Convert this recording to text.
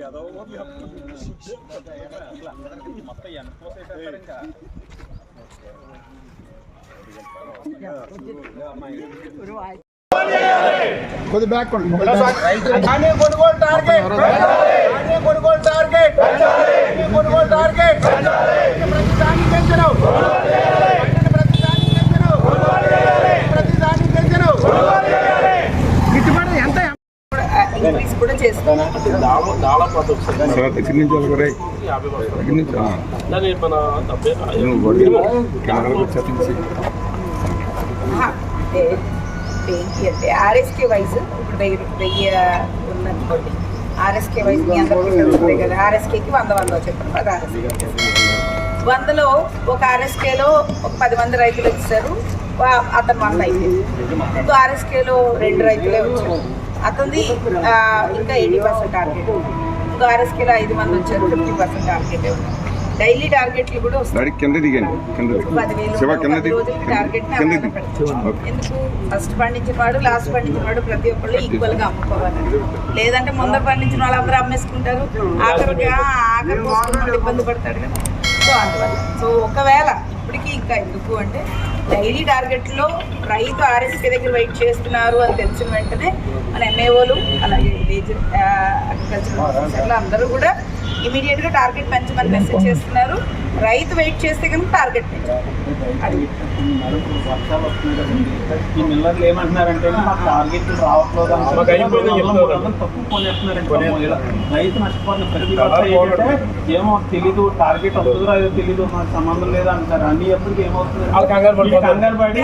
యాదవ్ మొత్తం ఎన్పోతే ఇంకా కొద్ది బ్యాక్ కొనుగోలు టార్గెట్ కొనుగోలు టార్గెట్ సార్ నుంచి నుంచి? అంటే ఆర్ఎస్కే వైజ్ ఇప్పుడు వెయ్యి వెయ్యి ఉన్నట్టుకోండి ఆర్ఎస్కే వైజ్ మీ అందరికీ కదా. ఆర్ఎస్కేకి వంద వంద చెప్పండి. పది ఆర్ఎస్కే వందలో ఒక ఆర్ఎస్కేలో ఒక పది మంది రైతులు వచ్చారు. వా- అతను వంద అయిపోయింది. ఇంకో ఆర్ఎస్కేలో రెండు రైతులే వచ్చారు. అతనిది ఆ, ఇంకా ఎయిటీ పర్సెంట్ టార్గెట్. ఇంకో ఆర్ఎస్కేలో ఐదు మంది వచ్చారు ఫిఫ్టీ పర్సెంట్ టార్గెట్ డైలీ టార్గెట్లు కూడా వస్తాయి. కింద దిగండి కింద రోజులకి టార్గెట్. ఎందుకు? ఫస్ట్ పండించిన వాడు లాస్ట్ పండించిన వాడు ప్రతి ఒక్కళ్ళు ఈక్వల్గా అమ్ముకోవాలి. లేదంటే ముందర పండించిన వాళ్ళు అందరూ అమ్మేసుకుంటారు? ఆఖరికి ఆ, ఆఖరి ఇబ్బంది పడతాడు కదా. సో అందువల్ల. సో ఒకవేళ ఇప్పటికీ ఇంకా ఎందుకు అంటే డైలీ టార్గెట్లో రైతు ఆర్ఎస్కే దగ్గర వెయిట్ చేస్తున్నారు అని తెలిసిన వెంటనే మన ఎంఏఓలు అలాగే విలేజ్ అగ్రికల్చర్ అందరూ కూడా ఇమీడియట్గా టార్గెట్ పెంచమని మెసేజ్ చేస్తున్నారు. రైతు వెయిట్ చేస్తే కనుక టార్గెట్ పెంచాలి అది. వర్షాలు వస్తున్నాయి కదండి ఈ మిల్లర్లు ఏమంటున్నారంటే మాకు టార్గెట్ రావట్లేదు అని మాకు అయిపోయిందని చెప్తున్నారు. తక్కువ కొనేస్తున్నారంటే రైతు ప్రతి ఏంటంటే ఏమో తెలీదు టార్గెట్ వస్తుందో అదో తెలీదు మాకు సంబంధం లేదు అంటారు. అన్ని ఎప్పటికీ ఏమవుతుంది? వాళ్ళు కంగారు పడిపోతారు. కంగారు పడి